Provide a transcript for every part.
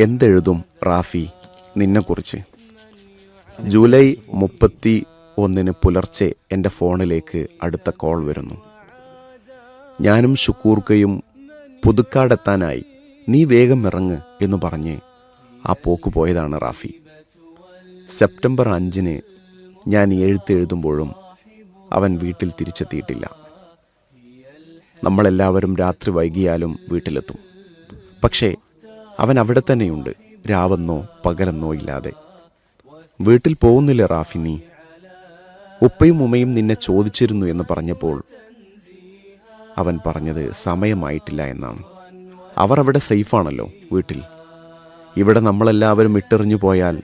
എന്തെഴുതും റാഫി നിന്നെക്കുറിച്ച്. ജൂലൈ മുപ്പത്തി ഒന്നിന് പുലർച്ചെ എന്റെ ഫോണിലേക്ക് അടുത്ത കോൾ വരുന്നു. ഞാനും ഷുക്കൂർക്കയും പുതുക്കാടെത്താനായി നീ വേഗം ഇറങ്ങ് എന്ന് പറഞ്ഞ് ആ പോക്ക് പോയതാണ് റാഫി. സെപ്റ്റംബർ അഞ്ചിന് ഞാൻ എഴുത്തെഴുതുമ്പോഴും അവൻ വീട്ടിൽ തിരിച്ചെത്തിയിട്ടില്ല. നമ്മളെല്ലാവരും രാത്രി വൈകിയാലും വീട്ടിലെത്തും. പക്ഷേ അവൻ അവിടെ തന്നെയുണ്ട് രാവെന്നോ പകലെന്നോ ഇല്ലാതെ. വീട്ടിൽ പോകുന്നില്ല റാഫി നീ? ഉപ്പയും ഉമ്മയും നിന്നെ ചോദിച്ചിരുന്നു എന്ന് പറഞ്ഞപ്പോൾ അവൻ പറഞ്ഞത് സമയമായിട്ടില്ല എന്നാണ്. അവർ അവിടെ സേഫാണല്ലോ വീട്ടിൽ. ഇവിടെ നമ്മളെല്ലാവരും ഇട്ടെറിഞ്ഞു പോയാൽ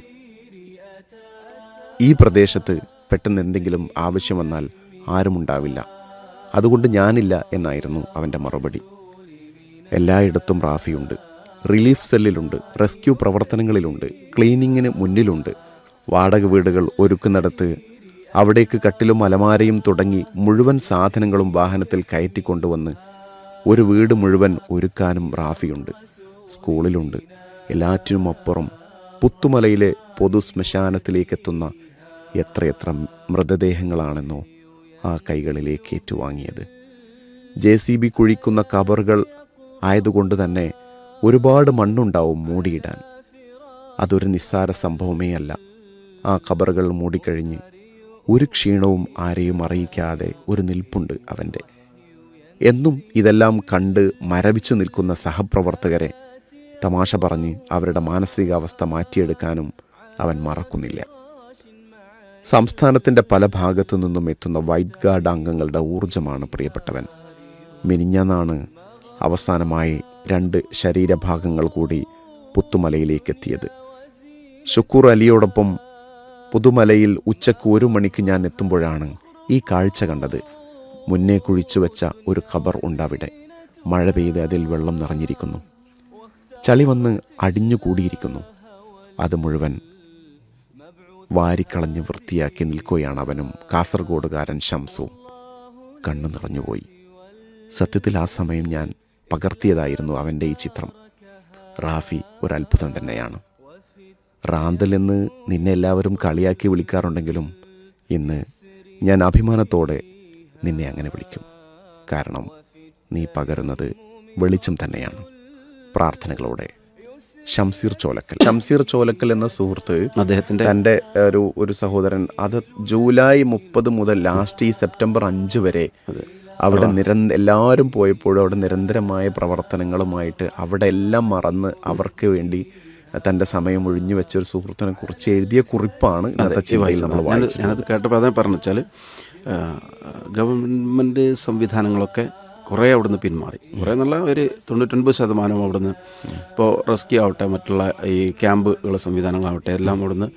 ഈ പ്രദേശത്ത് പെട്ടെന്ന് എന്തെങ്കിലും ആവശ്യം വന്നാൽ ആരുമുണ്ടാവില്ല അതുകൊണ്ട് ഞാനില്ല എന്നായിരുന്നു അവന്റെ മറുപടി. എല്ലായിടത്തും റാഫിയുണ്ട്. റിലീഫ് സെല്ലിലുണ്ട് റെസ്ക്യൂ പ്രവർത്തനങ്ങളിലുണ്ട് ക്ലീനിങ്ങിന് മുന്നിലുണ്ട്. വാടക വീടുകൾ ഒരുക്കുന്നിടത്ത് അവിടേക്ക് കട്ടിലും അലമാരയും തുടങ്ങി മുഴുവൻ സാധനങ്ങളും വാഹനത്തിൽ കയറ്റിക്കൊണ്ടുവന്ന് ഒരു വീട് മുഴുവൻ ഒരുക്കാനും റാഫിയുണ്ട്. സ്കൂളിലുണ്ട്. എല്ലാറ്റിനും അപ്പുറം പുത്തുമലയിലെ പൊതു ശ്മശാനത്തിലേക്കെത്തുന്ന എത്രയെത്ര മൃതദേഹങ്ങളാണെന്നോ ആ കൈകളിലേക്ക് ഏറ്റുവാങ്ങിയത്. ജെ സി ബി കുഴിക്കുന്ന കബറുകൾ ആയതുകൊണ്ട് തന്നെ ഒരുപാട് മണ്ണുണ്ടാവും മൂടിയിടാൻ. അതൊരു നിസ്സാര സംഭവമേ അല്ല. ആ ഖബറുകൾ മൂടിക്കഴിഞ്ഞ് ഒരു ക്ഷീണവും ആരെയും അറിയിക്കാതെ ഒരു നിൽപ്പുണ്ട് അവന്റെ. എന്നും ഇതെല്ലാം കണ്ട് മരവിച്ചു നിൽക്കുന്ന സഹപ്രവർത്തകരെ തമാശ പറഞ്ഞ് അവരുടെ മാനസികാവസ്ഥ മാറ്റിയെടുക്കാനും അവൻ മറക്കുന്നില്ല. സംസ്ഥാനത്തിന്റെ പല ഭാഗത്തു നിന്നും എത്തുന്ന വൈറ്റ് ഗാർഡ് അംഗങ്ങളുടെ ഊർജമാണ് പ്രിയപ്പെട്ടവൻ. മിനിഞ്ഞാന്നാണ് അവസാനമായി രണ്ട് ശരീരഭാഗങ്ങൾ കൂടി പുത്തുമലയിലേക്ക് എത്തിയത് ഷുക്കൂർ അലിയോടൊപ്പം പുതുമലയിൽ ഉച്ചയ്ക്ക് ഒരു മണിക്ക് ഞാൻ എത്തുമ്പോഴാണ് ഈ കാഴ്ച കണ്ടത്. മുന്നേ കുഴിച്ചു വെച്ച ഒരു ഖബർ ഉണ്ടവിടെ. മഴ പെയ്ത് അതിൽ വെള്ളം നിറഞ്ഞിരിക്കുന്നു. ചളി വന്ന് അടിഞ്ഞുകൂടിയിരിക്കുന്നു അത് മുഴുവൻ വാരിക്കളഞ്ഞ് വൃത്തിയാക്കി നിൽക്കുകയാണ് അവനും കാസർഗോഡുകാരൻ ഷംസും. കണ്ണു നിറഞ്ഞുപോയി. സത്യത്തിൽ ആ സമയം ഞാൻ പകർത്തിയതായിരുന്നു അവന്റെ ഈ ചിത്രം. റാഫി ഒരു അത്ഭുതം തന്നെയാണ്. റാന്തൽ എന്ന് നിന്നെ എല്ലാവരും കളിയാക്കി വിളിക്കാറുണ്ടെങ്കിലും ഇന്ന് ഞാൻ അഭിമാനത്തോടെ നിന്നെ അങ്ങനെ വിളിക്കും. കാരണം നീ പകരുന്നത് വെളിച്ചം തന്നെയാണ്. പ്രാർത്ഥനകളോടെ. ഷംസീർ ചോലക്കൽ. ഷംസീർ ചോലക്കൽ എന്ന സുഹൃത്ത് അദ്ദേഹത്തിന്റെ തന്റെ ഒരു ഒരു സഹോദരൻ. അത് ജൂലൈ മുപ്പത് മുതൽ ലാസ്റ്റ് ഈ സെപ്റ്റംബർ അഞ്ച് വരെ അവിടെ നിരന്തര എല്ലാവരും പോയപ്പോഴും അവിടെ നിരന്തരമായ പ്രവർത്തനങ്ങളുമായിട്ട് അവിടെ എല്ലാം മറന്ന് അവർക്ക് വേണ്ടി തന്റെ സമയം ഒഴിഞ്ഞു വെച്ച ഒരു സുഹൃത്തിനെ കുറിച്ച് എഴുതിയ കുറിപ്പാണ് ഞാനത് കേട്ടപ്പോൾ അതേ പറഞ്ഞു വെച്ചാൽ ഗവൺമെന്റ് സംവിധാനങ്ങളൊക്കെ കുറേ അവിടുന്ന് പിന്മാറി. കുറേ നല്ല ഒരു തൊണ്ണൂറ്റൊൻപത് ശതമാനം അവിടുന്ന് ഇപ്പോൾ റെസ്ക്യൂ ആവട്ടെ മറ്റുള്ള ഈ ക്യാമ്പുകളെ സംവിധാനങ്ങളാവട്ടെ എല്ലാം അവിടുന്ന്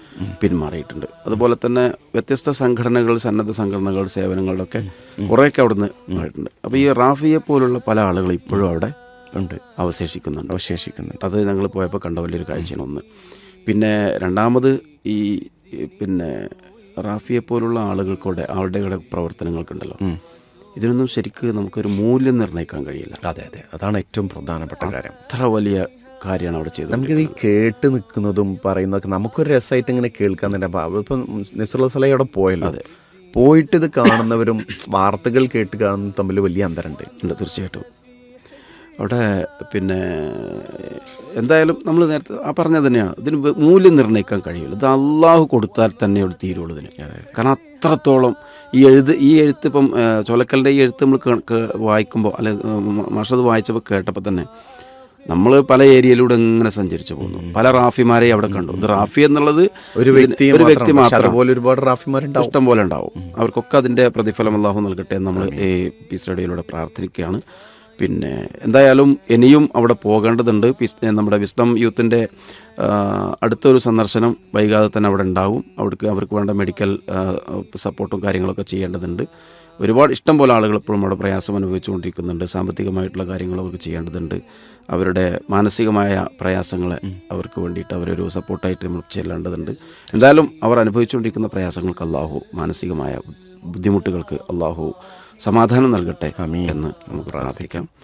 പിന്മാറിയിട്ടുണ്ട്. അതുപോലെ തന്നെ വ്യത്യസ്ത സംഘടനകൾ സന്നദ്ധ സംഘടനകൾ സേവനങ്ങളിലൊക്കെ കുറേയൊക്കെ അവിടുന്ന് ആയിട്ടുണ്ട് അപ്പോൾ ഈ റാഫിയെ പോലുള്ള പല ആളുകൾ ഇപ്പോഴും അവിടെ ഉണ്ട്. അവശേഷിക്കുന്നുണ്ട്. അവശേഷിക്കുന്നുണ്ട്. അത് ഞങ്ങൾ പോയപ്പോൾ കണ്ട വലിയൊരു കാഴ്ചയാണ് ഒന്ന്. പിന്നെ രണ്ടാമത് ഈ പിന്നെ റാഫിയെ പോലുള്ള ആളുകൾക്കൂടെ അവരുടെ കൂടെ പ്രവർത്തനങ്ങൾക്കുണ്ടല്ലോ. ഇതിനൊന്നും ശരിക്ക് നമുക്കൊരു മൂല്യം നിർണയിക്കാൻ കഴിയില്ല. അതെ അതെ. അതാണ് ഏറ്റവും പ്രധാനപ്പെട്ട കാര്യം. അത്ര വലിയ കാര്യമാണ് അവിടെ ചെയ്തത്. നമുക്കിത് ഈ കേട്ട് നിൽക്കുന്നതും പറയുന്നതൊക്കെ നമുക്കൊരു രസമായിട്ട് ഇങ്ങനെ കേൾക്കാൻ തന്നെ അപ്പൊ ഇപ്പം നിസുള്ള സലഹ അവിടെ പോയല്ലോ. അതെ. പോയിട്ട് ഇത് കാണുന്നവരും വാർത്തകൾ കേട്ട് കാണുന്നതും തമ്മിൽ വലിയ അന്തരമുണ്ട്. ഉണ്ട് തീർച്ചയായിട്ടും. അവിടെ പിന്നെ എന്തായാലും നമ്മൾ നേരത്തെ ആ പറഞ്ഞത് തന്നെയാണ്. ഇതിന് മൂല്യം നിർണയിക്കാൻ കഴിയില്ല. ഇത് അള്ളാഹു കൊടുത്താൽ തന്നെ അവിടെ തീരുള്ളൂ ഇതിന്. കാരണം അത്രത്തോളം ഈ എഴുത്ത് ഈ എഴുത്ത് ഇപ്പം ചൊലക്കലിന്റെ ഈ എഴുത്ത് നമ്മൾ വായിക്കുമ്പോൾ അല്ലെ മാഷത് വായിച്ചപ്പോൾ കേട്ടപ്പോൾ തന്നെ നമ്മൾ പല ഏരിയയിലൂടെ ഇങ്ങനെ സഞ്ചരിച്ചു പോകുന്നു പല റാഫിമാരെയും അവിടെ കണ്ടു. ഇത് റാഫി എന്നുള്ളത് ഒരു വ്യക്തി ഒരു വ്യക്തി മാത്രം. ഒരുപാട് റാഫിമാരുണ്ടാവും. ഇഷ്ടം പോലെ ഉണ്ടാവും. അവർക്കൊക്കെ അതിന്റെ പ്രതിഫലം അള്ളാഹു നൽകട്ടെ എന്ന് നമ്മൾ ഈ പീസ് റേഡിയോയിലൂടെ പ്രാർത്ഥിക്കുകയാണ്. പിന്നെ എന്തായാലും ഇനിയും അവിടെ പോകേണ്ടതുണ്ട്. നമ്മുടെ വിസ്ഡം യൂത്തിന്റെ അടുത്തൊരു സന്ദർശനം വൈകാതെ തന്നെ അവിടെ ഉണ്ടാവും. അവിടേക്ക് അവർക്ക് വേണ്ട മെഡിക്കൽ സപ്പോർട്ടും കാര്യങ്ങളൊക്കെ ചെയ്യേണ്ടതുണ്ട്. ഒരുപാട് ഇഷ്ടം പോലെ ആളുകൾ ഇപ്പോഴും അവിടെ പ്രയാസം അനുഭവിച്ചുകൊണ്ടിരിക്കുന്നുണ്ട്. സാമ്പത്തികമായിട്ടുള്ള കാര്യങ്ങൾ അവർക്ക് ചെയ്യേണ്ടതുണ്ട്. അവരുടെ മാനസികമായ പ്രയാസങ്ങളെ അവർക്ക് വേണ്ടിയിട്ട് അവരൊരു സപ്പോർട്ടായിട്ട് നമ്മൾ ചെല്ലേണ്ടതുണ്ട്. എന്തായാലും അവർ അനുഭവിച്ചുകൊണ്ടിരിക്കുന്ന പ്രയാസങ്ങൾക്ക് അള്ളാഹു മാനസികമായ ബുദ്ധിമുട്ടുകൾക്ക് അള്ളാഹു സമാധാനം നൽകട്ടെ എന്ന് നമുക്ക് പ്രാർത്ഥിക്കാം.